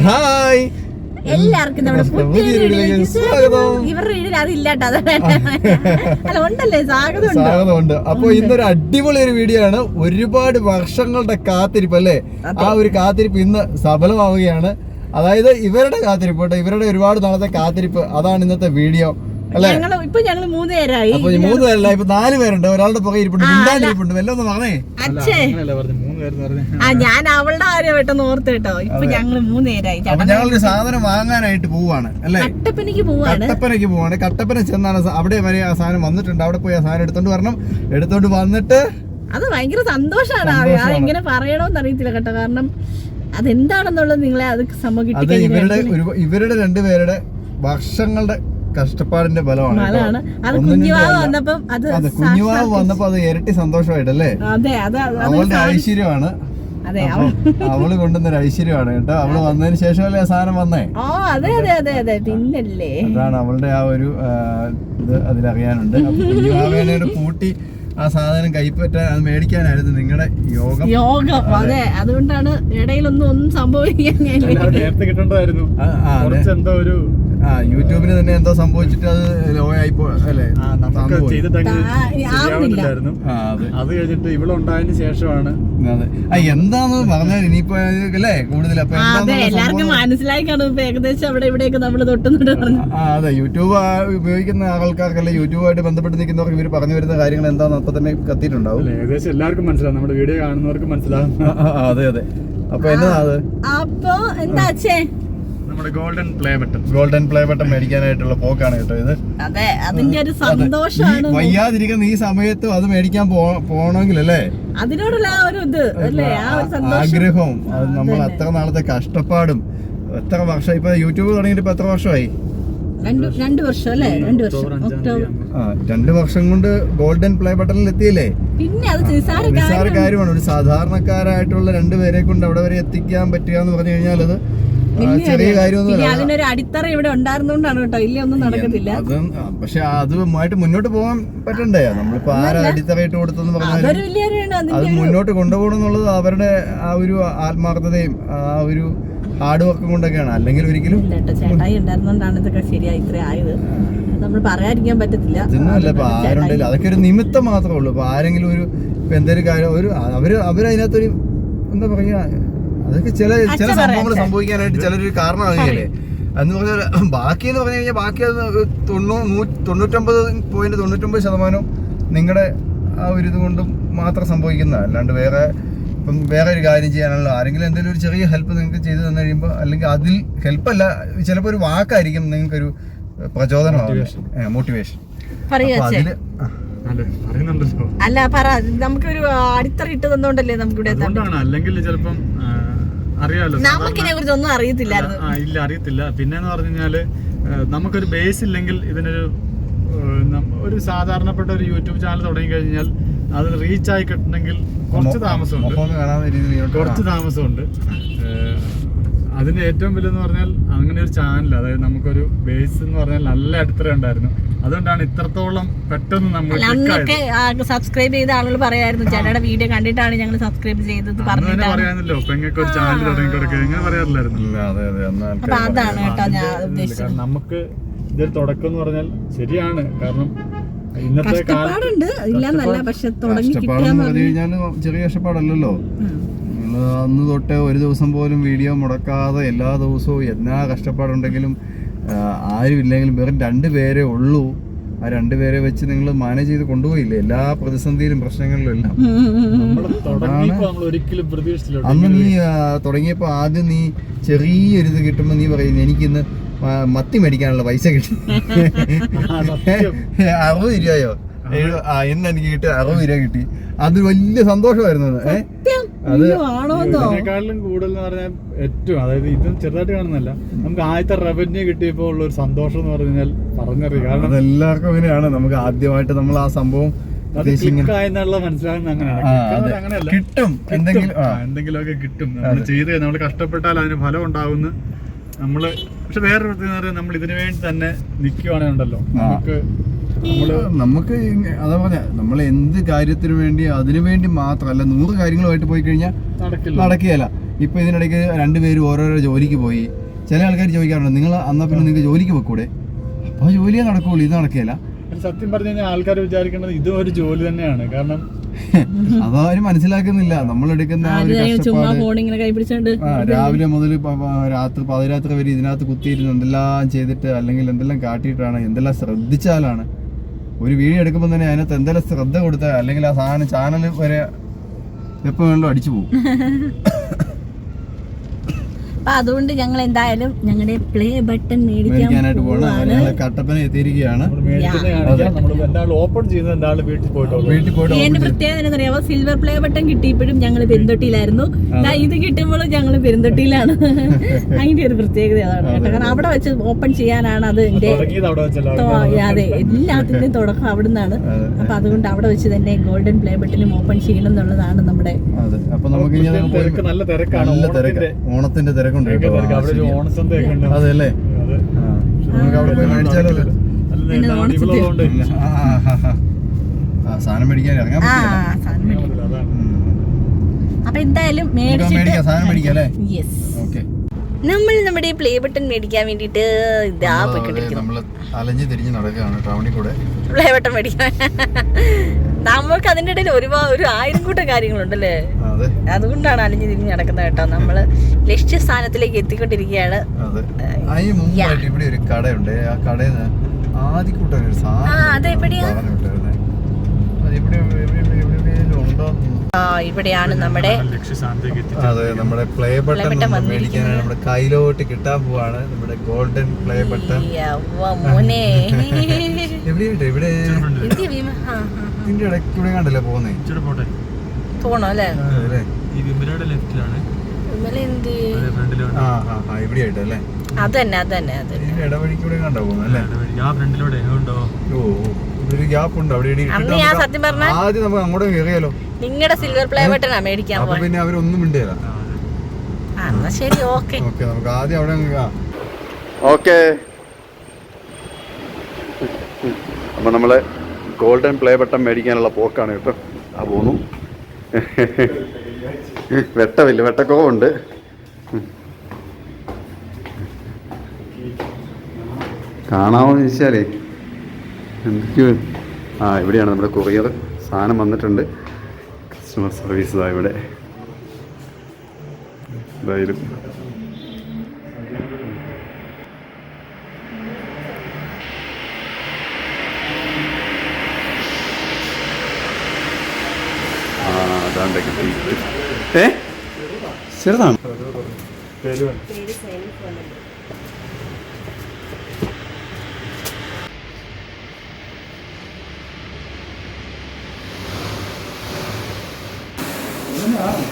Hi. എല്ലാവർക്കും നമ്മുടെ പുതിയ സ്വാഗതം. സ്വാഗതം. ഇവരുടെ വീഡിയോയിൽ അതില്ലാട്ടോ അല്ല ഉണ്ടല്ലേ? സ്വാഗതം ഉണ്ടോ. സ്വാഗതമുണ്ട്. അപ്പൊ ഇന്നൊരു അടിപൊളി ഒരു വീഡിയോ ആണ്. ഒരുപാട് വർഷങ്ങളുടെ കാത്തിരിപ്പ് അല്ലേ? ആ ഒരു കാത്തിരിപ്പ് ഇന്ന് സഫലമാവുകയാണ്. അതായത് ഇവരുടെ കാത്തിരിപ്പ് കേട്ടോ. ഇവരുടെ ഒരുപാട് നാളത്തെ കാത്തിരിപ്പ്. അതാണ് ഇന്നത്തെ വീഡിയോ. ഇപ്പൊ ഞങ്ങൾ മൂന്ന് പേരായി. മൂന്ന് പേരല്ല ഇപ്പൊ നാല് പേരുണ്ട്. ഒരാളുടെ പുക ഇരിപ്പുണ്ട്. മിണ്ടാണ്ടിരിപ്പുണ്ട് വല്ല ഒന്ന് പറഞ്ഞേ. അച്ഛേ. ആ ഞാൻ അവളുടെ കാര്യം പെട്ടെന്ന് ഓർത്ത് കേട്ടോ. ഇപ്പൊ ഞങ്ങൾ മൂന്നേരായി ഞങ്ങളൊരു സാധനം വാങ്ങാനായിട്ട് പോവാണ് അല്ലേ? കട്ടപ്പനക്ക് പോവാണ്. കട്ടപ്പനയ്ക്ക് പോവാണ്. കട്ടപ്പന ചെന്നാണ് അവിടെ വരെ ആ സാധനം വന്നിട്ടുണ്ട്. അവിടെ പോയി ആ സാധനം എടുത്തോണ്ട് വരണം. എടുത്തോണ്ട് വന്നിട്ട് അത് ഭയങ്കര സന്തോഷമാണ്. അത് എങ്ങനെ പറയണോന്ന് അറിയത്തില്ല കേട്ടോ. കാരണം അതെന്താണെന്നുള്ളത് നിങ്ങളെ അത് സംഭവം ഇവരുടെ ഇവരുടെ രണ്ടുപേരുടെ വർഷങ്ങളുടെ കഷ്ടപ്പാടിന്റെ ബലമാണ്. മലമാണ് അത് കുഞ്ഞുവാവ് അല്ല. വന്നപ്പം അത് അതെ കുഞ്ഞുവാവ് വന്നപ്പോ അത് ഇരട്ടി സന്തോഷമായിട്ടല്ലേ? അതെ അവളുടെ ഐശ്വര്യമാണ്. അവൾ കൊണ്ടുവന്നൊരു ഐശ്വര്യമാണ് കേട്ടോ. അവൾ വന്നതിന് ശേഷമല്ലേ ആ സാധനം വന്നേ? അതെ അതെ അതെ അതെ പിന്നല്ലേ. അതാണ് അവളുടെ ആ ഒരു ഇത് അതിലറിയാനുണ്ട്. കുഞ്ഞുവാവേനോട് കൂട്ടി ആ സാധനം കൈപ്പറ്റാൻ അത് മേടിക്കാനായിരുന്നു നിങ്ങളുടെ യോഗം. യോഗം അതെ. അതുകൊണ്ടാണ് ഇടയിലൊന്നും ഒന്നും സംഭവിക്കാൻ നേരത്തെ കിട്ടേണ്ടതായിരുന്നു. എന്തോ ഒരു ആ യൂട്യൂബിന് തന്നെ എന്തോ സംഭവിച്ചിട്ട് അത് ലോ ആയി അല്ലേ? അതെ. അത് കഴിഞ്ഞിട്ട് ഇവിടെ ഉണ്ടായതിന് ശേഷമാണ് അതെ. ആ എന്താന്ന് പറഞ്ഞാൽ ഇനിയിപ്പോ അല്ലേ കൂടുതൽ അതെ എല്ലാവർക്കും സംഭവം- മനസ്സിലായി കാണും ഏകദേശം അവിടെ ഇവിടെയൊക്കെ നമ്മൾ തൊട്ടുന്നുണ്ട് അതെ യൂട്യൂബ് ഉപയോഗിക്കുന്ന ആൾക്കാർക്കല്ലേ യൂട്യൂബുമായിട്ട് ബന്ധപ്പെട്ട് നിൽക്കുന്നവർക്ക് ഇവർ പറഞ്ഞു വരുന്ന കാര്യങ്ങൾ എന്താന്ന് അപ്പൊ തന്നെ കത്തിയിട്ടുണ്ടാവും. അല്ല, ഏകദേശം എല്ലാവർക്കും മനസ്സിലാവും. നമ്മുടെ വീഡിയോ കാണുന്നവർക്ക് മനസ്സിലാവും. അതെ അതെ. അപ്പൊ എന്നതാ അത്? അപ്പൊ എന്താ നമ്മുടെ golden play button. Golden play button മേടിക്കാനായിട്ടുള്ള പോക്കാണ് കേട്ടോ ഇത്. അതെ അതിന്റെ ഒരു സന്തോഷമാണ്. വയ്യാതിരിക്കുന്ന ഈ സമയത്തും അത് മേടിക്കാൻ പോ- പോണമെങ്കിലല്ലേ അതിനോടുള്ള ആ ഒരു ഇത് അല്ലേ? ആ ഒരു സന്തോഷം. ആഗ്രഹവും. അത് നമ്മൾ അത്ര നാളത്തെ കഷ്ടപ്പാടും. എത്ര വർഷം ഇപ്പൊ യൂട്യൂബ് തുടങ്ങിയിട്ട് ഇപ്പൊ എത്ര വർഷമായി? രണ്ട് രണ്ട് വർഷം അല്ലേ? രണ്ട് വർഷം. ഒക്ടോബർ രണ്ട് വർഷം കൊണ്ട് ഗോൾഡൻ പ്ലേ ബട്ടണിൽ എത്തിയില്ലേ? പിന്നെ അത് നിസ്സാര കാര്യം. കാര്യമാണ്. ഒരു സാധാരണക്കാരായിട്ടുള്ള രണ്ടുപേരെ കൊണ്ട് അവിടെ വരെ എത്തിക്കാൻ പറ്റുക എന്ന് പറഞ്ഞു കഴിഞ്ഞാൽ അത് ചെറിയ പിന്നെ കാര്യമൊന്നുമല്ല. അതിനൊരു അടിത്തറ ഇവിടെ ഉണ്ടായിരുന്നോണ്ടാണ് കേട്ടോ. ഇല്ല ഒന്നും നടക്കത്തില്ല. പക്ഷെ അതുമായിട്ട് മുന്നോട്ട് പോകാൻ പറ്റണ്ടേ? നമ്മളിപ്പോ ആരാ അടിത്തറയിട്ട് കൊടുത്തെന്ന് പറഞ്ഞാൽ അത് മുന്നോട്ട് കൊണ്ടുപോകണം എന്നുള്ളത് അവരുടെ ആ ഒരു ആത്മാർത്ഥതയും ആ ഒരു ഹാർഡ് വർക്കും കൊണ്ടൊക്കെയാണ്. അല്ലെങ്കിൽ ഒരിക്കലും ചേട്ടായി ഉണ്ടായിരുന്നോണ്ടാണ് ഇതൊക്കെ ശരിയായി ഇത്ര ആയത്. നമ്മൾ പറയാതിരിക്കാൻ പറ്റത്തില്ല. ആരുണ്ടല്ലോ അതൊക്കെ ഒരു നിമിത്തം മാത്രമേ ഉള്ളൂ. ഇപ്പൊ ആരെങ്കിലും ഒരു ഇപ്പൊ എന്തൊരു കാര്യം ഒരു അവർ അവരതിനകത്തൊരു എന്താ പറയാ അതൊക്കെ ചില ചില സംഭവങ്ങൾ. സംഭവിക്കാനായിട്ട് ചിലരൊരു കാരണമാകുകയല്ലേ എന്ന് പറഞ്ഞാൽ ബാക്കി എന്ന് പറഞ്ഞു കഴിഞ്ഞാൽ ബാക്കി അത് തൊണ്ണൂ നൂ- തൊണ്ണൂറ്റൊമ്പത് പോയിന്റ് തൊണ്ണൂറ്റൊമ്പത് ശതമാനം നിങ്ങളുടെ ആ ഒരു ഇത് കൊണ്ടും മാത്രം സംഭവിക്കുന്ന അല്ലാണ്ട് വേറെ ഇപ്പം വേറെ ഒരു കാര്യം ചെയ്യാനുള്ള ആരെങ്കിലും എന്തെങ്കിലും ഒരു ചെറിയ ഹെൽപ്പ് നിങ്ങൾക്ക് ചെയ്തു തന്നു കഴിയുമ്പോൾ അല്ലെങ്കിൽ അതിൽ ഹെൽപ്പല്ല ചിലപ്പോൾ ഒരു വാക്കായിരിക്കും നിങ്ങൾക്കൊരു പ്രചോദനമാണ് മോട്ടിവേഷൻ അതിൽ അല്ലേ പറ നമുക്കൊരു അടിത്തറ ഇട്ട് തന്നോണ്ടല്ലേ നമുക്ക് ഇവിടെ അല്ലെങ്കിൽ ചിലപ്പം അറിയാലോ നമുക്കിനെ കുറിച്ച് ഒന്നും അറിയത്തില്ലായിരുന്നു ആ, ഇല്ല അറിയത്തില്ല. പിന്നെന്ന് പറഞ്ഞു കഴിഞ്ഞാൽ നമുക്കൊരു ബേസ് ഇല്ലെങ്കിൽ ഇതിനൊരു ഒരു സാധാരണപ്പെട്ട ഒരു യൂട്യൂബ് ചാനൽ തുടങ്ങി കഴിഞ്ഞാൽ അത് റീച്ച് ആയി കിട്ടണമെങ്കിൽ കുറച്ച് താമസമുണ്ട്. കുറച്ച് താമസമുണ്ട്. അതിന് ഏറ്റവും വലിയ പറഞ്ഞാൽ അങ്ങനെ ഒരു ചാനൽ അതായത് നമുക്കൊരു ബേസ് എന്ന് പറഞ്ഞാൽ നല്ല അടിത്തറ ഉണ്ടായിരുന്നു അതുകൊണ്ടാണ് ഇത്രത്തോളം പെട്ടെന്ന് നമ്മൾ അന്നൊക്കെ സബ്സ്ക്രൈബ് ചെയ്ത ആളുകൾ പറയായിരുന്നു ചേട്ടയുടെ വീഡിയോ കണ്ടിട്ടാണ് ഞങ്ങൾ സബ്സ്ക്രൈബ് ചെയ്തത് പറയാനല്ലോ പെങ്ങൾക്ക് ഒരു ചാനൽ തുടങ്ങി കൊടുക്കുക ഇങ്ങനെ പറയാറില്ലായിരുന്നു. അതാണ് കേട്ടോ ഞാൻ ഉദ്ദേശിച്ചത്. നമുക്ക് ഇതൊരു തുടക്കം എന്ന് പറഞ്ഞാൽ ശരിയാണ്. കാരണം ഇന്നത്തെ കഷ്ടപ്പാടുണ്ട്. ഇല്ലെന്നല്ല പക്ഷെ തുടങ്ങി കഴിഞ്ഞാൽ ചെറിയ കഷ്ടപ്പാടല്ലല്ലോ. നിങ്ങൾ അന്ന് തൊട്ട് ഒരു ദിവസം പോലും വീഡിയോ മുടക്കാതെ എല്ലാ ദിവസവും എന്നാ കഷ്ടപ്പാടുണ്ടെങ്കിലും ആരും ഇല്ലെങ്കിലും വെറും രണ്ട് പേരെ ഉള്ളൂ. ആ രണ്ട് പേരെ വെച്ച് നിങ്ങൾ മാനേജ് ചെയ്ത് കൊണ്ടുപോയില്ലേ? എല്ലാ പ്രതിസന്ധിയിലും പ്രശ്നങ്ങളിലും എല്ലാം. നമ്മൾ തുടങ്ങിയപ്പോൾ നമ്മൾ ഒരിക്കലും പ്രതീക്ഷിച്ചില്ല അന്ന് നീ തുടങ്ങിയപ്പോ ആദ്യം നീ ചെറിയൊരു ഇത് കിട്ടുമ്പോ നീ പറയുന്നു എനിക്കിന്ന് മത്തി മേടിക്കാനുള്ള പൈസ കിട്ടി. സത്യം. അറുപത് രൂപയോ? ആ ഇന്ന് എനിക്ക് കിട്ടി അറുപത് രൂപ കിട്ടി. അത് വലിയ സന്തോഷമായിരുന്നു ഏഹ് അത് ആണോന്നോ കൂടുതൽ എന്ന് പറഞ്ഞാൽ ഏറ്റവും അതായത് ഇത് ചെറുതായിട്ട് കാണുന്നല്ല നമുക്ക് ആദ്യത്തെ റവന്യൂ കിട്ടിയപ്പോൾ ഉള്ള ഒരു സന്തോഷം എന്ന് പറഞ്ഞാൽ പറഞ്ഞറിയാം. കാരണം അതെല്ലാവർക്കും അങ്ങനെയാണ്. നമുക്ക് ആദ്യമായിട്ട് നമ്മൾ ആ സംഭവം കിട്ടും എന്തെങ്കിലും. എന്തെങ്കിലുമൊക്കെ കിട്ടും. നമ്മൾ ചെയ്ത് നമ്മൾ കഷ്ടപ്പെട്ടാൽ അതിന് ഫലം ഉണ്ടാവുന്ന നമ്മൾ പക്ഷെ വേറൊരു നമ്മൾ ഇതിനു വേണ്ടി തന്നെ നിൽക്കുവാണെങ്കിൽ ഉണ്ടല്ലോ. നമുക്ക് നമ്മൾ നമുക്ക് അതാ പറഞ്ഞ നമ്മൾ എന്ത് കാര്യത്തിന് വേണ്ടി അതിനു വേണ്ടി മാത്രമല്ല നൂറ് കാര്യങ്ങളുമായിട്ട് പോയി കഴിഞ്ഞാൽ നടക്കില്ല. നടക്കുകയല്ല. ഇപ്പൊ ഇതിനിടയ്ക്ക് രണ്ടുപേരും ഓരോരോ ജോലിക്ക് പോയി. ചില ആൾക്കാർ ചോദിക്കാറുണ്ട് നിങ്ങൾ അന്നാ പിന്നെ നിങ്ങൾക്ക് ജോലിക്ക് വെക്കൂടെ അപ്പോൾ ജോലിയേ നടക്കുള്ളൂ ഇത് നടക്കുകയല്ല. സത്യം പറഞ്ഞു കഴിഞ്ഞാൽ ആൾക്കാർ വിചാരിക്കുന്നത് ഇതും ഒരു ജോലി തന്നെയാണ്. കാരണം അതാരും മനസ്സിലാക്കുന്നില്ല. നമ്മൾ എടുക്കുന്ന ഒരു ആദ്യം ഫോൺ ഇങ്ങനെ കൈ പിടിച്ചോണ്ട് ആ, രാവിലെ മുതൽ രാത്രി പാതിരാത്രി വരെ ഇതിനകത്ത് കുത്തിയിരുന്ന് എന്തെല്ലാം ചെയ്തിട്ട് അല്ലെങ്കിൽ എന്തെല്ലാം കാട്ടിയിട്ടാണ് എന്തെല്ലാം ശ്രദ്ധിച്ചാലാണ് ഒരു വീഡിയോ എടുക്കുമ്പോൾ തന്നെ അതിനകത്ത് എന്തെല്ലാം ശ്രദ്ധ കൊടുത്താൽ അല്ലെങ്കിൽ ആ സാധനം ചാനൽ വരെ എപ്പോൾ വേണമെങ്കിലും അടിച്ചു പോകും. അപ്പൊ അതുകൊണ്ട് ഞങ്ങൾ എന്തായാലും ഞങ്ങളുടെ പ്ലേ ബട്ടൺ മേടിക്കാൻ മേടിക്കാനായിട്ട് പോകണം. കട്ടപ്പന എത്തിയിരിക്കുകയാണ്. ഓപ്പൺ ചെയ്യുന്ന എന്തായാലും വീട്ടിൽ പോയിട്ടോ ഇതിന്റെ പ്രത്യേകത എന്താ പറയാ സിൽവർ പ്ലേ ബട്ടൺ കിട്ടിയപ്പോഴും ഞങ്ങൾ പെരുന്തൊട്ടിയിലായിരുന്നു ദാ ഇത് കിട്ടുമ്പോഴും ഞങ്ങൾ പെരുന്തൊട്ടിയിലാണ് അതിന്റെ ഒരു പ്രത്യേകത അതാണ് കേട്ടോ കാരണം അവിടെ വെച്ച് ഓപ്പൺ ചെയ്യാനാണ് അത് എന്റെ തുടങ്ങിയത് അവിടെ വെച്ചല്ലോ അതെ എല്ലാത്തിന്റെയും തുടക്കം അവിടെ നിന്നാണ് അപ്പൊ അതുകൊണ്ട് അവിടെ വെച്ച് തന്നെ ഗോൾഡൻ പ്ലേ ബട്ടനും ഓപ്പൺ ചെയ്യണം എന്നുള്ളതാണ് നമ്മുടെ നല്ല തിരക്കാണ്. നല്ല ഓണത്തിന്റെ തിരക്ക് തിരക്ക്. ഉണ്ട്. അതെ. അല്ലേ. നമുക്ക് അവിടെ പോയി മേടിച്ചാലോ? സാധനം മേടിക്കാൻ ഇറങ്ങാൻ. അപ്പൊ എന്തായാലും നമുക്ക് നമ്മൾ നമ്മുടെ പ്ലേ ബട്ടൺ മേടിക്കാൻ വേണ്ടിട്ട് ഇതാ അലഞ്ഞു തിരിഞ്ഞ് നടക്കുകയാണ് ടൗണിൽ കൂടെ. പ്ലേ ബട്ടൺ മേടിക്കാൻ. നമ്മൾക്ക് അതിന്റെ ഇടയിൽ ഒരുപാട് ഒരു ആയിരം കൂട്ടം കാര്യങ്ങളുണ്ടല്ലേ? അതുകൊണ്ടാണ് അലിഞ്ഞു തിരിഞ്ഞ് നടക്കുന്നത് കേട്ടോ. നമ്മൾ ലക്ഷ്യസ്ഥാനത്തിലേക്ക് എത്തിക്കൊണ്ടിരിക്കുകയാണ്. ഇവിടെ ഒരു കടയുണ്ട്. ആ കടയിൽ നിന്ന് ആദ്യക്കൂട്ടം ഒരു ആ, അത് എവിടെയാ? അത് ഇവിടെ ഇവിടെ ഇവിടെ ഇവിടെ ആ ഇവിടെയാണ് നമ്മുടെ അതെ നമ്മുടെ പ്ലേ ബട്ടൺ മേടിക്കാനാണ് നമ്മുടെ കയ്യിലോട്ട് കിട്ടാൻ പോവാണ്. നമ്മുടെ ഗോൾഡൻ പ്ലേ ബട്ടൺ എവിടെയായിട്ട് ഇവിടെ. ഇതിന്റെ ഇടയ്ക്കൂടെ കണ്ടല്ലേ പോകുന്നേ? അല്ലേ? ഈ വിമലയുടെ ലെഫ്റ്റിലാണ് എന്ത്? അന്ന് ഞാൻ സത്യം പറഞ്ഞ ആദ്യം നമുക്ക് അങ്ങോട്ട് കയറിയാലോ? നിങ്ങളുടെ സിൽവർ പ്ലേ ബട്ടണാ മേടിക്കാൻ പിന്നെ അവരൊന്നും മിണ്ടിയല്ല ആ, എന്നാ ശരി ഓക്കെ. ഓക്കെ നമുക്ക് ആദ്യം അവിടെ ഓക്കെ. അപ്പൊ നമ്മൾ ഗോൾഡൻ പ്ലേ ബട്ടൺ മേടിക്കാനുള്ള പോക്കാണ് കേട്ടോ. ആ പോന്നു. വെട്ടമില്ല വെട്ടക്കോവുണ്ട് കാണാമോ വെച്ചാലേ എന്തൊക്കെയോ ആ ഇവിടെയാണ് നമ്മുടെ കൊറിയർ. സാധനം വന്നിട്ടുണ്ട്. കസ്റ്റമർ സർവീസ് ഇവിടെ. എന്തായാലും ആ അതാണ്ട് കിട്ടി ഏ? ചെറുതാണ്.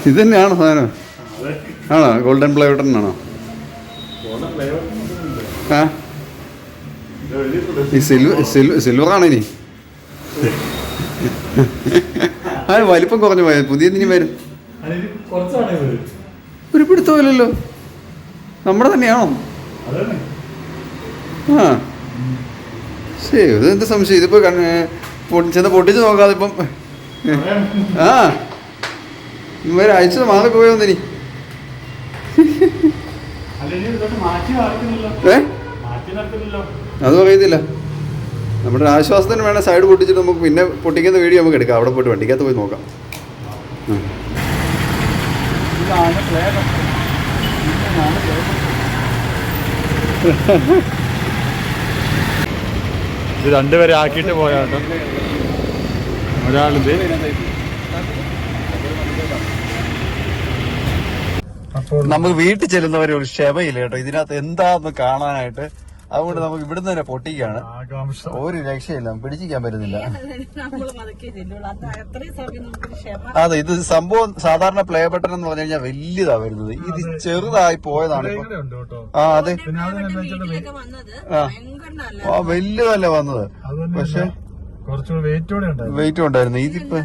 ഇത് തന്നെയാണോ സാധനം. ആണോ? ഗോൾഡൻ പ്ലേ ബട്ടൺ ആണോ ഈ സിൽവർ സിൽവർ ആണോ ഇനി? ആ വലിപ്പം കുറഞ്ഞു പോയത് പുതിയ ഇനി വരും? ഒരു പിടുത്തമില്ലല്ലോ. നമ്മുടെ തന്നെയാണോ? ആ. ശരി ഇത് എന്ത് സംശയം? ഇതിപ്പോ കണ്ണ് ചെന്ന് പൊട്ടിച്ച് നോക്കാതെ ഇപ്പം ആ. ഇവർ അയച്ചത് മാറി പോയോന്നിനി ഏ? അതും അറിയത്തില്ല നമ്മുടെ ഒരു ആശ്വാസത്തിന് വേണം സൈഡ് പൊട്ടിച്ചിട്ട് നമുക്ക് പിന്നെ പൊട്ടിക്കുന്ന വീഡിയോ നമുക്ക് എടുക്കാം. അവിടെ പോയിട്ട് വണ്ടിക്കകത്ത് പോയി നോക്കാം. ഇത് രണ്ടുപേരെ ആക്കിയിട്ട് പോയാട്ടോ ഒരാളിത്. അപ്പോൾ നമുക്ക് വീട്ടിൽ ചെല്ലുന്നവരെ ഒരു ക്ഷമയില്ല കേട്ടോ. ഇതിനകത്ത് എന്താന്ന് കാണാനായിട്ട് അതുകൊണ്ട് നമുക്ക് ഇവിടുന്ന് തന്നെ പൊട്ടിക്കാണ് ഒരു രക്ഷയില്ല പിടിച്ചിരിക്കാൻ പറ്റുന്നില്ല. അത് ഇത് സംഭവം സാധാരണ പ്ലേ ബട്ടൺ എന്ന് പറഞ്ഞു കഴിഞ്ഞാൽ വലിയതാ വരുന്നത്. ഇത് ചെറുതായി പോയതാണ് ആ അതെ. ആ. വലുതല്ല വന്നത്. പക്ഷേ കുറച്ചുകൂടെ വെയിറ്റോടെ ഉണ്ടായിരുന്നു. വെയിറ്റ് ഉണ്ടായിരുന്നു. ഇതിപ്പോ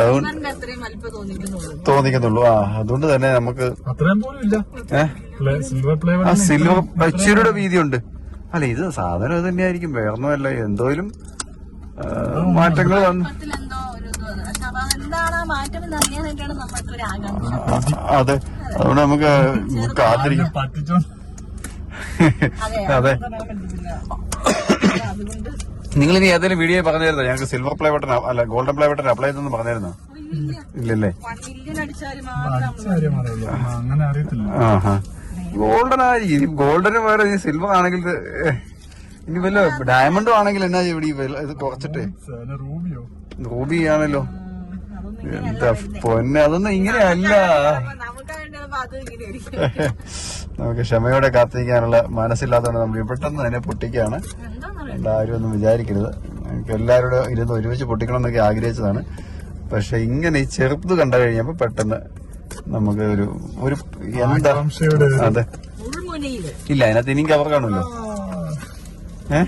അതുകൊണ്ട് തോന്നിക്കുന്നുള്ളൂ തോന്നിക്കുന്നുള്ളൂ. ആ അതുകൊണ്ട് തന്നെ നമുക്ക് അത്രയും പോലും ഇല്ല ഏഹ് സിൽവർ പ്ലേ ആ സിൽവർ ഇച്ചിരിയുടെ വീതിയുണ്ട്. അല്ല ഇത് സാധനം ഇത് തന്നെയായിരിക്കും. വേറൊന്നുമല്ല എന്തോലും മാറ്റങ്ങൾ വന്നു എന്തോ ഒരു ഇത് വന്നു. പക്ഷെ അപ്പൊ എന്താണ് ആ മാറ്റം എന്ന് നമ്മൾക്ക് ഒരു ആകാംക്ഷ. അതെ അതുകൊണ്ട് നമുക്ക് കാത്തിരിക്കും. അതെ അതെ അതൊന്നും കണ്ടിട്ടില്ല. അതുകൊണ്ട് നിങ്ങൾ ഇനി ഏതെങ്കിലും വീഡിയോ പറഞ്ഞായിരുന്നോ? ഞങ്ങൾക്ക് സിൽവർ പ്ലേ ബട്ടൺ അല്ല ഗോൾഡൻ പ്ലേ ബട്ടൺ അപ്ലൈ ചെയ്തെന്ന് പറഞ്ഞായിരുന്നു? ഇല്ലല്ലേ? അങ്ങനെ അറിയത്തില്ല. ആഹാ ഗോൾഡൻ ആയിരിക്കും ഗോൾഡന് വേറെ ഇനി സിൽവർ ആണെങ്കിൽ ഇനി വല്ല ഡയമണ്ടും ആണെങ്കിൽ എന്നാ ഇവിടെ ഇത് കുറച്ചിട്ടേ? റൂബിയോ? റൂബി ആണല്ലോ. അതൊന്നും എന്താ പൊന്നെ അതൊന്നും ഇങ്ങനെയല്ല. നമുക്ക് ക്ഷമയോടെ കാത്തിരിക്കാനുള്ള മനസ്സില്ലാത്തതുകൊണ്ട് നമ്മൾ പെട്ടെന്ന് തന്നെ എന്താന്നറിയോ? എല്ലാവരും ഒന്നും വിചാരിക്കരുത് എല്ലാവരോടും ഇരുന്ന് ഒരുമിച്ച് പൊട്ടിക്കണം എന്നൊക്കെ ആഗ്രഹിച്ചതാണ്. പക്ഷെ ഇങ്ങനെ ഈ ചെറുത് കണ്ടു കഴിഞ്ഞപ്പോ പെട്ടെന്ന് നമുക്ക് ഒരു ഒരു എന്താ? അതെ. ഇല്ല അതിനകത്ത് ഇനിയും കവർ കാണുമല്ലോ. ഏ?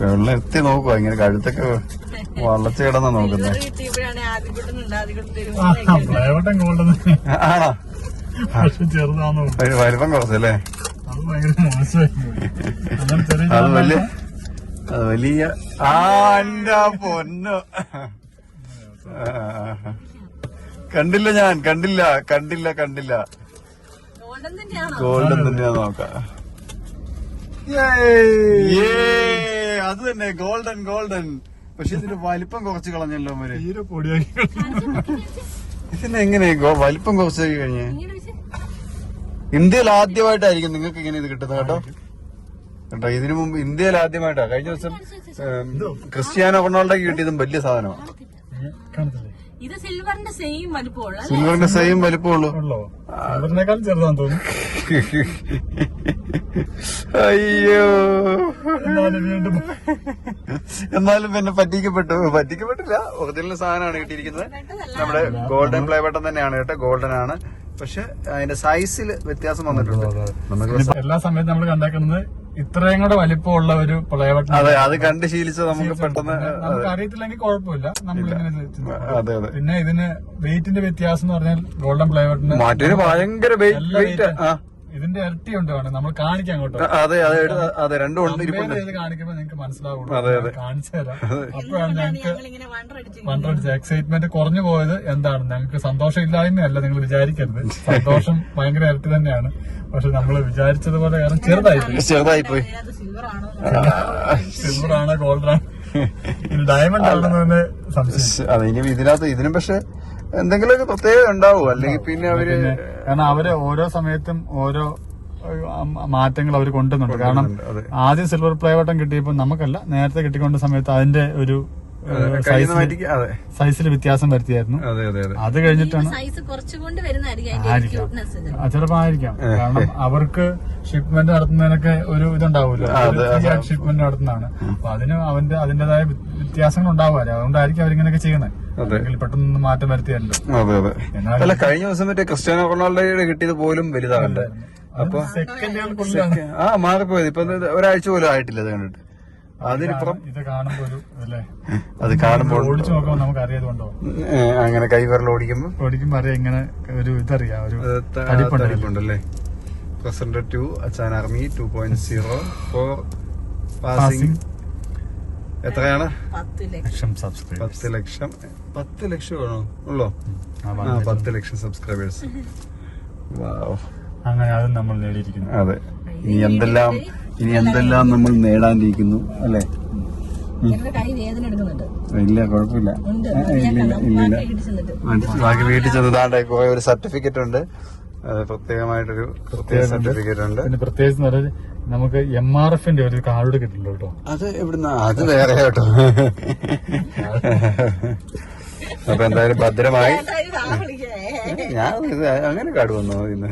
വെള്ളം എത്തി നോക്കുക. ഇങ്ങനെ കഴുത്തൊക്കെ വളച്ചു കിടന്നാ നോക്കുന്നത് ആദ്യം കിട്ടുന്നുണ്ട് ആദ്യം കിട്ടും ആ, ഫ്ലേവട്ടൻ ഗോൾഡൻ ആണോ വലിപ്പം കുറച്ചല്ലേ? അത് വലിയ അത് വലിയ ആ എന്റെ പൊന്നു. കണ്ടില്ല ഞാൻ കണ്ടില്ല കണ്ടില്ല കണ്ടില്ല. ഗോൾഡൻ തന്നെയാണോ? ഗോൾഡൻ തന്നെയാ നോക്കാം. അത് തന്നെ ഗോൾഡൻ ഗോൾഡൻ പക്ഷെ ഇതിന്റെ വലിപ്പം കുറച്ച് കളഞ്ഞല്ലോ അവർ തീരെ പൊടിയാക്കി ഇതിന് എങ്ങനെ ഗോ- വലിപ്പം കുറച്ച് കഴിഞ്ഞ്? ഇന്ത്യയിൽ ആദ്യമായിട്ടായിരിക്കും നിങ്ങൾക്ക് ഇങ്ങനെ ഇത് കിട്ടുന്നത് കേട്ടോ. കേട്ടോ ഇതിനു മുമ്പ് ഇന്ത്യയിൽ ആദ്യമായിട്ടാ. കഴിഞ്ഞ ദിവസം ക്രിസ്ത്യാനോ റൊണാൾഡോക്ക് കിട്ടിയതും വലിയ സാധനമാണ് ഇത് സിൽവറിന്റെ സെയിം വലുപ്പമുള്ള സിൽവറിന്റെ സെയിം വലിപ്പമുള്ളൂ സിൽവറിനേക്കാൾ ചെറുതാന്ന് തോന്നുന്നു. അയ്യോ. എന്നാലും പിന്നെ പറ്റിക്കപ്പെട്ടു. പറ്റിക്കപ്പെട്ടില്ല. ഒറിജിനൽ സാധനമാണ് കിട്ടിയിരിക്കുന്നത്. നമ്മുടെ ഗോൾഡൻ പ്ലേ ബട്ടൺ തന്നെയാണ് കേട്ടോ. ഗോൾഡൻ ആണ്. പക്ഷെ അതിന്റെ സൈസിൽ വ്യത്യാസം വന്നിട്ടുണ്ട്. എല്ലാ സമയത്തും നമ്മൾ കണ്ടേക്കുന്നത് ഇത്രയും കൂടെ വലിപ്പമുള്ള ഒരു പ്ലേ ബട്ടൺ അതെ അത് കണ്ട് ശീലിച്ച നമുക്ക് പെട്ടെന്ന് നമുക്ക് അറിയത്തില്ലെങ്കിൽ കുഴപ്പമില്ല. അതെ പിന്നെ ഇതിന് വെയിറ്റിന്റെ വ്യത്യാസം എന്ന് പറഞ്ഞാൽ ഗോൾഡൻ പ്ലൈവട്ടിന് മറ്റൊരു ഭയങ്കര വെയിറ്റ് ഇതിന്റെ ഇരട്ടി ഉണ്ട് വേണം. നമ്മൾ കാണിക്കാം അങ്ങോട്ട് അതെ അതെ അതെ രണ്ടും ഉണ്ട് ഇരിപ്പുണ്ട്. ചെയ്ത് കാണിക്കുമ്പോ നിങ്ങൾക്ക് മനസ്സിലാവുള്ളൂ. അതെ, അതെ. കാണിച്ചു തരാം. അപ്പോഴാണ് ഞങ്ങൾക്ക് പണ്ടടിച്ച എക്സൈറ്റ്മെന്റ് കുറഞ്ഞു പോയത് എന്താണ്? ഞങ്ങൾക്ക് സന്തോഷം ഇല്ലായ്മയല്ല നിങ്ങൾ വിചാരിക്കരുത്. സന്തോഷം ഭയങ്കര ഇരട്ടി തന്നെയാണ്. പക്ഷെ നമ്മൾ വിചാരിച്ചതുപോലെ കാരണം ചെറുതായി പോയി. ചെറുതായി പോയി. അത് സിൽവർ ആണ് സിൽവർ ആണോ ഗോൾഡ് ആണോ ഡയമണ്ട് ആണെന്ന് തന്നെ സംശയം. അതെ ഇനി ഇതിനകത്ത് ഇതിനും പക്ഷെ എന്തെങ്കിലുമൊക്കെ പ്രത്യേകത ഉണ്ടാവും? അല്ലെങ്കിൽ പിന്നെ അവർ കാരണം അവർ ഓരോ സമയത്തും ഓരോ മാറ്റങ്ങൾ അവർ കൊണ്ടുവന്നുണ്ട്. കാരണം ആദ്യം സിൽവർ പ്ലേ വട്ടം കിട്ടിയപ്പോൾ നമുക്കല്ല നേരത്തെ കിട്ടിക്കൊണ്ട സമയത്ത് അതിന്റെ ഒരു കയ്യിൽ മാറ്റി അതെ. സൈസിൽ വ്യത്യാസം വരുത്തിയായിരുന്നു. അതെ അതെ അതെ. അത് കഴിഞ്ഞിട്ടാണ് ചിലപ്പോ ആയിരിക്കാം. കാരണം അവർക്ക് ഷിപ്മെന്റ് നടത്തുന്നതിനൊക്കെ ഒരു ഇതുണ്ടാവുമല്ലോ. ഷിപ്മെന്റ് നടത്തുന്നതാണ്. അപ്പൊ അതിന് അവന്റെ അതിന്റേതായ വ്യ- വ്യത്യാസങ്ങൾ ഉണ്ടാവുമല്ലോ. അതുകൊണ്ടായിരിക്കും അവരിങ്ങനെയൊക്കെ ചെയ്യുന്നത്. പെട്ടെന്ന് മാറ്റം വരുത്തിയല്ലോ. അതെ അതെ. അല്ല കഴിഞ്ഞ ദിവസം മറ്റേ ക്രിസ്ത്യാനോ റൊണാൾഡോയുടെ കിട്ടിയത് പോലും വലുതാകണ്ടേ അപ്പൊ ആ മാറിപ്പോയത്. ഇപ്പൊ ഒരാഴ്ച പോലും ആയിട്ടില്ല അത് കണ്ടിട്ട്. അതിനിപ്പുറം ഇത് കാണുമ്പോ ഒരു അല്ലേ? അത് കാണുമ്പോൾ ഓടിച്ചു നോക്കുമ്പോ നമുക്ക് അറിയാതുകൊണ്ടോ അങ്ങനെ കൈവരൽ ഓടിക്കുമ്പോ ഓടിക്കുമ്പോൾ അറിയാം ഇങ്ങനെ ഒരു ഇതറിയാം ഒരു തടിപ്പുണ്ടല്ലേ? Present to അച്ചാൻ army two point zero four passing എത്രയാണ്? പത്ത് ലക്ഷം. സബ്സ്ക്രൈബ് പത്ത് ലക്ഷം. പത്ത് ലക്ഷം ആണോ? ഉള്ളോ? ആ പത്ത് ലക്ഷം സബ്സ്ക്രൈബേഴ്സ് വാവ് അങ്ങനെ അത് നമ്മൾ നേടിയിരിക്കുന്നു. അതെ. ഇനി എന്തെല്ലാം ഇനി എന്തെല്ലാം നമ്മൾ നേടാനിരിക്കുന്നു അല്ലെ? ഇല്ല കുഴപ്പമില്ല. ബാക്കി വീട്ടിൽ ചെന്നതാണ്ട് കുറെ ഒരു സർട്ടിഫിക്കറ്റ് ഉണ്ട്. പ്രത്യേകമായിട്ടൊരു പ്രത്യേക സർട്ടിഫിക്കറ്റ് ഉണ്ട്. പിന്നെ പ്രത്യേകിച്ച് നമുക്ക് എം ആർ എഫിന്റെ ഒരു കാർഡ് കിട്ടുന്നുണ്ട് കേട്ടോ. അത് എവിടുന്ന? അത് വേറെ കേട്ടോ. അപ്പൊ എന്തായാലും ഭദ്രമായി. ഞാൻ അങ്ങനെ കാർഡ് വന്നു ഇന്ന്?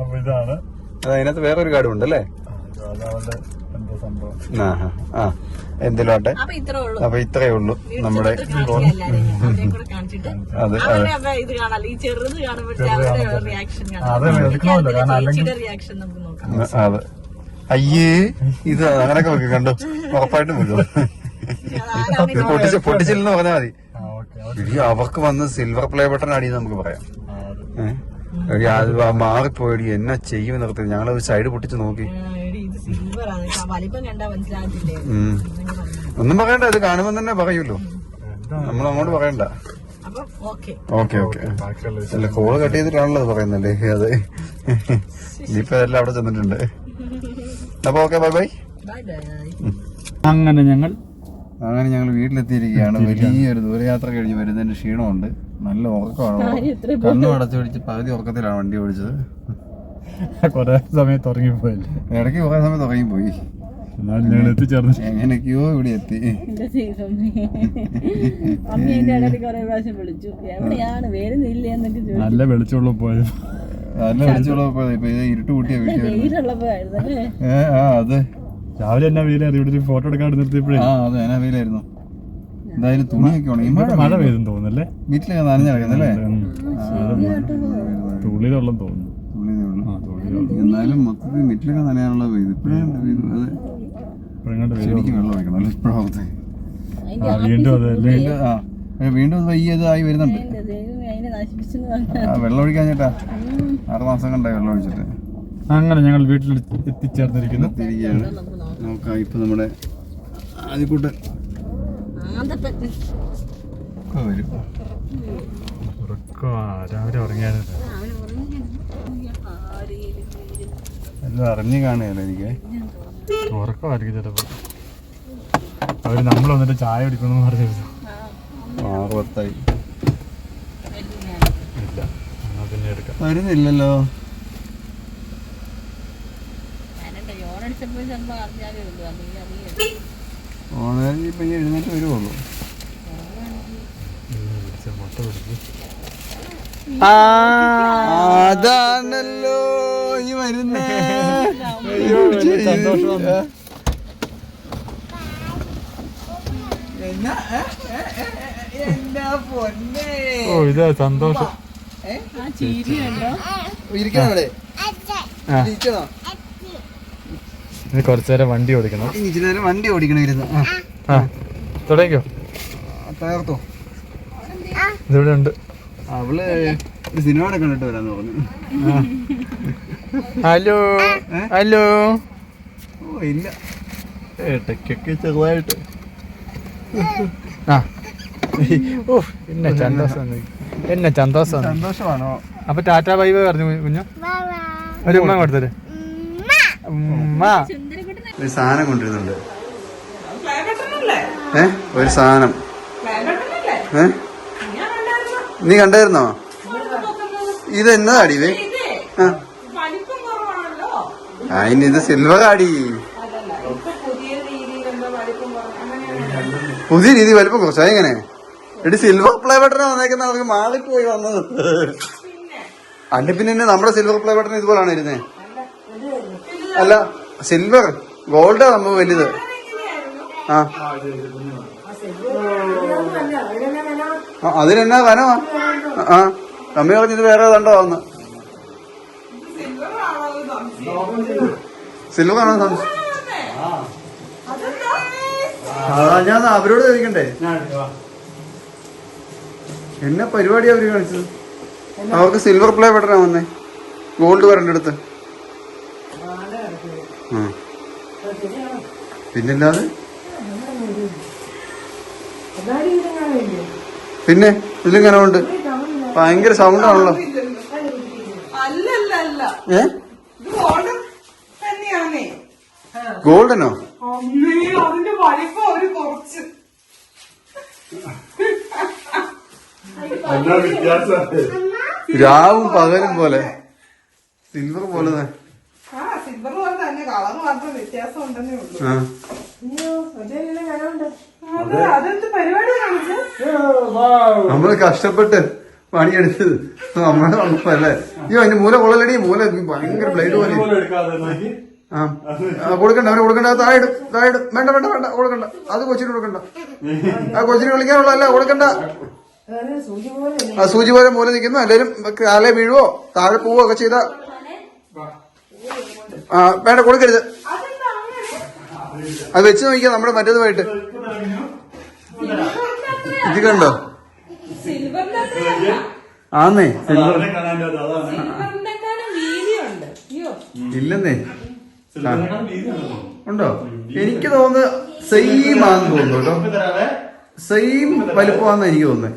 അപ്പൊ ഇതാണ്. അത് അതിനകത്ത് വേറൊരു കാർഡും ഉണ്ടല്ലേ? രാജാവിന്റെ എന്തോ സംഭവം. ആ ആ, ആ. എന്തിലും ആട്ടെ അപ്പൊ ഇത്രേ ഉള്ളൂ. അപ്പൊ ഇത്രയേ ഉള്ളൂ. നമ്മുടെ കാണിച്ചിട്ട്. അതെ അതെ. ഇത് കാണാം. ഈ ചെറുത് കാണുമ്പോഴത്തെ അവരുടെ റിയാക്ഷൻ അത് എടുക്കണമല്ലോ. കാരണം അല്ലെങ്കിൽ ചേച്ചിയുടെ റിയാക്ഷൻ നമുക്ക് നോക്കാം. അതെ. അയ്യേ ഇത് അങ്ങനൊക്കെ വെക്കും കണ്ടു? ഉറപ്പായിട്ടും വെക്കും. പൊട്ടിച്ച് പൊട്ടിച്ചില്ലെന്ന് പറഞ്ഞാൽ മതി. ആ ഓക്കെ ഇടി അവർക്ക് വന്ന് സിൽവർ പ്ലേ ബട്ടൺ അടി നമുക്ക് പറയാം. ഏഹ് മാറിപ്പോയി എന്നാ ചെയ്യും നിർത്തി ഞങ്ങളത് ഒരു സൈഡ് പൊട്ടിച്ച് നോക്കി. ഒന്നും പറയണ്ട ഇത് കാണുമ്പോൾ തന്നെ പറയൂല്ലോ നമ്മൾ അങ്ങോട്ട് പറയണ്ട ഓക്കെ. ഓക്കെ അല്ല കോൾ കട്ട് ചെയ്തിട്ടാണല്ലോ അത് പറയുന്നല്ലേ? അതെ. ഇനിയിപ്പോ എല്ലാം അവിടെ ചെന്നിട്ടുണ്ട്. അപ്പൊ ഓക്കെ ബൈ ബൈ. അങ്ങനെ ഞങ്ങൾ അങ്ങനെ ഞങ്ങൾ വീട്ടിലെത്തിയിരിക്കുകയാണ്. വലിയൊരു ദൂരയാത്ര കഴിഞ്ഞ് വരുന്നതിന്റെ ക്ഷീണമുണ്ട്. നല്ല ഉറക്കമാണ്? കണ്ണു അടച്ചു പിടിച്ച് പകുതി ഉറക്കത്തിലാണ് വണ്ടി ഓടിച്ചത്. കുറെ സമയത്ത് ഉറങ്ങിപ്പോയില്ലേ ഇടയ്ക്ക് കുറെ സമയത്ത് ഉറങ്ങിപ്പോയി എന്നാലും ഞങ്ങൾ എത്തിച്ചേർന്ന് എങ്ങനെയൊക്കെയോ ഇവിടെ എത്തി നല്ല വെളിച്ചമുള്ള പോയത് നല്ല വെളിച്ചുള്ള ഇപ്പൊ ഇത് ഇരുട്ട് കൂട്ടിയ വീട്ടിൽ ഏ ആ അതെ രാവിലെ എന്നാ വെയിലായിരുന്നു ഇവിടെ ഒരു ഫോട്ടോ എടുക്കാൻ നിർത്തിയപ്പോഴേ ആ അതെ എന്നാ വെയിലായിരുന്നു എന്തായാലും തുണിയൊക്കെ ഉണങ്ങി മഴ മഴ പെയ്തെന്ന് തോന്നുന്നല്ലേ വീട്ടിലൊക്കെ നനഞ്ഞു കിടക്കുന്നല്ലേ തുള്ളിയിലുള്ള തോന്നുന്നു തുള്ളിയതേ ഉള്ളൂ ആ തുള്ളിയിലുള്ള എന്നാലും മൊത്തത്തിൽ വീട്ടിലൊക്കെ നനയാനുള്ള ഇത് ഇപ്പഴാണ് അതെ ചെടിക്ക് വെള്ളം വയ്ക്കണം അല്ലേ? വീണ്ടും അതെ വീണ്ടും വയ്യ ഇതായി വരുന്നുണ്ട്. ദൈവമേ അതിനെ നശിപ്പിച്ചെന്ന് പറഞ്ഞാൽ ആ വെള്ളം ഒഴിക്കാൻ ചേട്ടാ. ആറ് മാസം കണ്ടായി വെള്ളം ഒഴിച്ചിട്ട്. അങ്ങനെ ഞങ്ങൾ വീട്ടിൽ എത്തിച്ചേർന്നിരിക്കുന്നു. തിരികെയാണ് നോക്കാ ഇപ്പൊ നമ്മുടെ ആദ്യക്കൂട്ട് വരും. ഉറക്കമാ രാവിലെ ഉറങ്ങിയായിരുന്നു എല്ലാം അറിഞ്ഞു കാണുകയല്ലേ എനിക്ക്. ഉറക്കമായിരിക്കും ചിലപ്പോൾ അവർ നമ്മൾ വന്നിട്ട് ചായ കുടിക്കുന്നു പറഞ്ഞിരുന്നു. ആറുപത്തായി. ഇല്ല എന്നാ പിന്നെ എടുക്കാം. വരുന്നില്ലല്ലോ. ഇപ്പൊ എഴുന്നേറ്റ് വരുവുള്ളൂ. പിടിച്ച് അതാണല്ലോ. ഈ വരുന്നേ. ഓ ഇതാ സന്തോഷം. ആ ചീരി കണ്ടോ? ഇരിക്കണം അവിടെ? ആ. ഇരിക്കണോ? ഇനി കുറച്ചു നേരം വണ്ടി ഓടിക്കണം. ഇനി ഇച്ചിരി നേരം വണ്ടി ഓടിക്കണം ഇരുന്ന് ആ, തുടങ്ങിക്കോ. തകർത്തോ. ഇതിവിടെ ഉണ്ട്. അവൾ സിനിമ കണ്ടിട്ട് വരാന്ന് പറഞ്ഞു. ഹലോ. ഹലോ. ഓ ഇല്ല. ഇടയ്ക്കൊക്കെ ചെറുതായിട്ട്. ആ. ഓ എന്നെ ചന്തോഷം. എന്നെ ചന്തോഷം. സന്തോഷമാണോ അപ്പൊ ടാറ്റ ബൈ ബൈ പറഞ്ഞു കുഞ്ഞു. ഒരു ഉമ്മ കൊടുത്തരെ. ഉമ്മ. ഒരു സാധനം കൊണ്ടിരുന്നുണ്ട് ഏ? ഒരു സാധനം. ഏ? നീ കണ്ടായിരുന്നോ? ഇത്? എന്നതാടി ഇത് ആ. അതിന് ഇത് സിൽവർ ആടി. പുതിയ രീതി വലിപ്പം കുറച്ചാ. എങ്ങനെ എടി സിൽവർ പ്ലേ ബട്ടൺ വന്നേക്കുന്ന അവർക്ക് മാറിപ്പോയി വന്നത്. അല്ല പിന്നെ നമ്മുടെ സിൽവർ പ്ലേ ബട്ടൺ ഇതുപോലാണ് ഇരുന്നേ. അല്ല സിൽവർ ഗോൾഡാ നമ്മൾ വലുത്. ആ. ആ, അതിനെന്നാ വനമാ ആ. അമ്മ പറഞ്ഞു വേറെ ഏതാണ്ടോ വന്ന് സിൽവർ ആണോ സംശയം അതാ ഞാൻ അവരോട് ചോദിക്കണ്ടേ? എന്നെ പരിപാടി അവർ കാണിച്ചത്? അവർക്ക് സിൽവർ പ്ലേ ബട്ടനാ വന്നേ. ഗോൾഡ് വരണ്ട അടുത്ത് പിന്നില്ലാതെ പിന്നെ ഇതിലും കനമുണ്ട് ഭയങ്കര സൗണ്ട് ആണല്ലോ. ഏ? ഗോൾഡനോ? അമ്മേ അതിന്റെ വലിപ്പം ഒരു കുറച്ച്. രാവും പകലും പോലെ. സിൽവർ പോലെ തന്നെ. ആ സിൽവർ പോലെ തന്നെ. കളർ മാത്രം വ്യത്യാസം ഉണ്ടെന്നേ ഉള്ളൂ. നമ്മൾ കഷ്ടപ്പെട്ട് പണിയെടുത്തത്. നമ്മളെ വന്നപ്പല്ലേ അയ്യോ അതിന്റെ മൂല കൊള്ളലടി മൂല ഭയങ്കര ബ്ലേഡ് പോലെ. ആ. കൊടുക്കണ്ട അവർ കൊടുക്കണ്ട. താഴെ ഇടും താഴെ ഇടും. വേണ്ട വേണ്ട വേണ്ട. കൊടുക്കണ്ട. അത് കൊച്ചിന് കൊടുക്കണ്ട. ആ കൊച്ചിന് വിളിക്കാനുള്ളതല്ല കൊടുക്കണ്ട. ആ സൂചി പോലെ മൂല നിൽക്കുന്നു. എല്ലാരും കാലേ വീഴുവോ? താഴെ പോവോ ഒക്കെ ചെയ്ത? ആ വേണ്ട കൊടുക്കരുത്. അത് വെച്ച് നോക്കിയാ നമ്മുടെ മറ്റേതുമായിട്ട്. ഇത് കണ്ടോ? ആന്നേ സിൽവർ. ഇല്ലെന്നേ. ഉണ്ടോ? എനിക്ക് തോന്നുന്നത് സെയിം ആണെന്ന് തോന്നുന്നു കേട്ടോ. സെയിം വലുപ്പമാണെന്ന് എനിക്ക് തോന്നുന്നത്.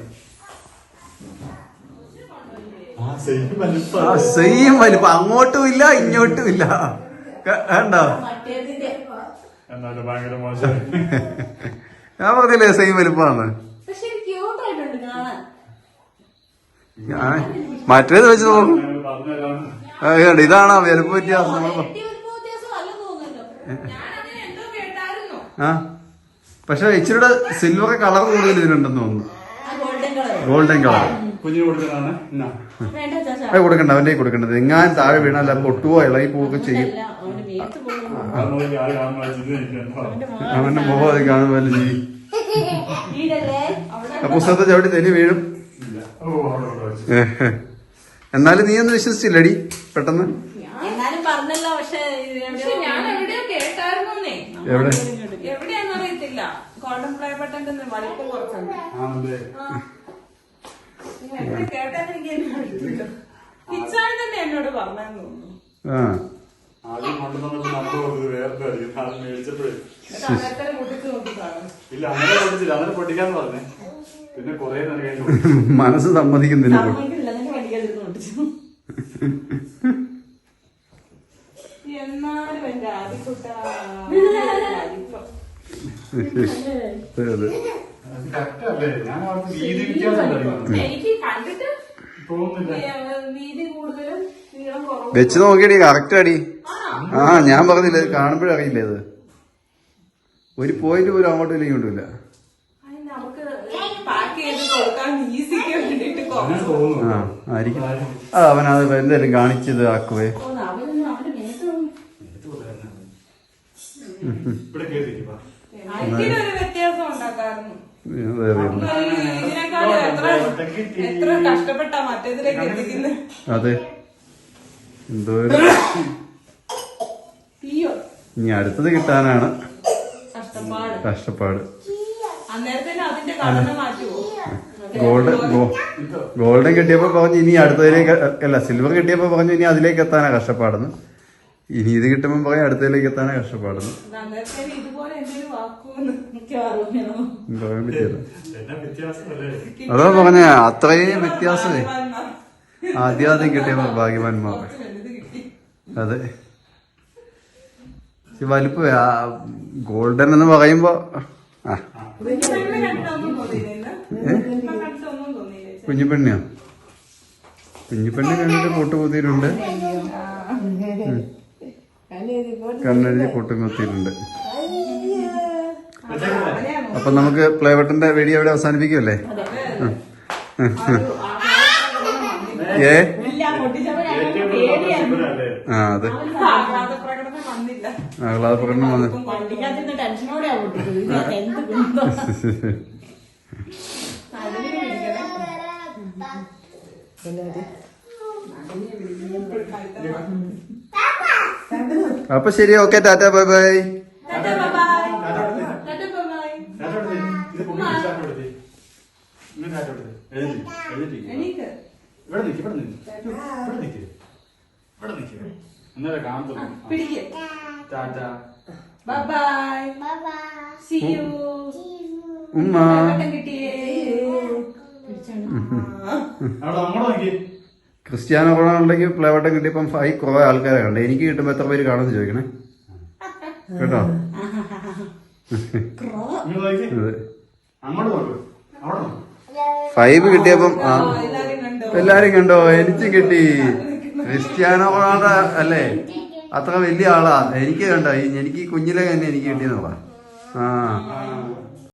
ആ സെയിം വലുപ്പം. അങ്ങോട്ടും ഇല്ല ഇങ്ങോട്ടും ഇല്ല. കണ്ടോ? മറ്റേതിന്റെ. എന്നാലും ഭയങ്കര മോശം. ഞാൻ പറഞ്ഞില്ലേ സെയിം വലിപ്പമാണ് ഞാൻ മറ്റേത് വെച്ച് നോക്കും. ഇതാണ് വലുപ്പ വ്യത്യാസം. ആ. പക്ഷെ ഇച്ചിരിയുടെ സിൽവർ കളർ കൂടുതൽ ഇതിനുണ്ടെന്ന് തോന്നുന്നു. ആ ഗോൾഡൻ കളർ. Golden colour. കുഞ്ഞിന് കൊടുത്തതാണ് എന്നാ? വേണ്ട ചാച്ച അത് കൊടുക്കണ്ട. അവന്റെ കൊടുക്കേണ്ടത്. എങ്ങാൻ താഴെ വീണല്ല പൊട്ടുവോ ഇളകി പോവുക ചെയ്യും. അവന്റെ മുഖം അത് കാണുമ്പോൾ പുസ്തകത്തെ ചവിട്ടി തെന്നി വീഴും. എന്നാലും നീ ഒന്ന് വിശ്വസിച്ചില്ലടി പെട്ടെന്ന്. എന്നാലും പറഞ്ഞല്ലോ പക്ഷെ പക്ഷെ ഞാൻ എവിടെയോ കേട്ടായിരുന്നേ എവിടെ? ഗോൾഡൻ പ്ലേ ബട്ടന്റെ വലിപ്പം കുറച്ചുണ്ട്. കിച്ചാൻ തന്നെ എന്നോട് പറഞ്ഞെന്ന് ആ. ആദ്യം വേറെ. അത് മേടിച്ചപ്പോഴേ. ഇല്ല അങ്ങനെ പൊട്ടിച്ചില്ല അങ്ങനെ പൊട്ടിക്കാന്ന് പറഞ്ഞേ. പിന്നെ കൊറേ മനസ്സ് സമ്മതിക്കുന്നില്ല. വെച്ച് നോക്കിയടി കറക്റ്റ് അടി. ആ ഞാൻ പറഞ്ഞില്ല കാണുമ്പോഴറിയില്ലേ അത്? ഇത് ഒരു പോയിന്റ് പോലും അങ്ങോട്ടും ഇല്ല ഇങ്ങോട്ടും ഇല്ല അതിന് നമുക്ക് പാക്ക് ചെയ്ത് കൊടുക്കാൻ ഈസിക്ക് വേണ്ടിട്ട് അങ്ങനെ കുറച്ച് തോന്നുന്നു ആ ആയിരിക്കും. അത് അവനത് എന്തായാലും കാണിച്ചത് ആക്കുവേ. അതെ. എന്തോ ഇനി അടുത്തത് കിട്ടാനാണ് കഷ്ടപ്പാട്. അന്നേരത്തിന് അതിന്റെ ഗോൾഡ് ഗോൾഡൻ കിട്ടിയപ്പോൾ പറഞ്ഞു ഇനി അടുത്തതിലേക്ക് അല്ല സിൽവർ കിട്ടിയപ്പോൾ പറഞ്ഞു ഇനി അതിലേക്ക് എത്താനാണ് കഷ്ടപ്പാടുന്നു. ഇനി ഇത് കിട്ടുമ്പോൾ പറയും അടുത്തതിലേക്ക് എത്താനാണ് കഷ്ടപ്പാടുന്നു. അതോ പറഞ്ഞ അത്രയും വ്യത്യാസമേ. ആദ്യാദ്യം കിട്ടിയപ്പോൾ കിട്ടിയപ്പോ ഭാഗ്യവാന്മാർ. അതെ. ആ ഗോൾഡൻ എന്ന് പറയുമ്പോ ആ. കുഞ്ഞിപ്പെണ്ണിനെ തോന്നിയില്ല കുഞ്ഞിപ്പെണ്ണിയോ കണ്ണിൽ കണ്ടിട്ട് പൊട്ടുകുത്തിയിട്ടുണ്ട് കണ്ണെഴുതി പൊട്ടുകുത്തിയിട്ടുണ്ട് അപ്പൊ നമുക്ക് പ്ലേ ബട്ടന്റെ വീഡിയോ അവിടെ അവസാനിപ്പിക്കുമല്ലേ ഏ? ആ അതെ. ആഹ്ലാദ പ്രകടനം വന്ന് വണ്ടിക്കകത്ത് ടെൻഷനോടെയാ പൊട്ടിച്ചത് ഇതിനകത്ത് എന്ത് കുന്തം അതിന് പിടിക്കണേ അപ്പൊ ശരി ഓക്കെ ടാറ്റ ബൈ ബൈ. ഇവിടെ നിൽക്ക് ഇവിടെ നിൽക്ക് ഇവിടെ നിൽക്ക് ഇവിടെ നിൽക്ക് എന്നാലേ കാണത്തുള്ളൂ tata. Bye bye. See you ഉമ്മ. കിട്ടിയേ. ക്രിസ്ത്യാനോ? റൊണാൾഡോയ്ക്ക് പ്ലേ ബട്ടൺ കിട്ടിയപ്പം ഫൈ കുറെ ആൾക്കാരെ കണ്ടേ. എനിക്ക് കിട്ടുമ്പോ എത്ര പേര് കാണുമെന്ന് ചോദിക്കണേ? കേട്ടോ? ഫൈവ് കിട്ടിയപ്പം ആ. എല്ലാരും കണ്ടോ? എനിക്ക് കിട്ടി. ക്രിസ്ത്യാനോ റൊണാൾഡോ അല്ലേ? അത്ര വലിയ ആളാ. എനിക്ക് കണ്ടോ? എനിക്ക് ഈ കുഞ്ഞിലെ തന്നെ എനിക്ക് കിട്ടിയെന്നുള്ള ആ.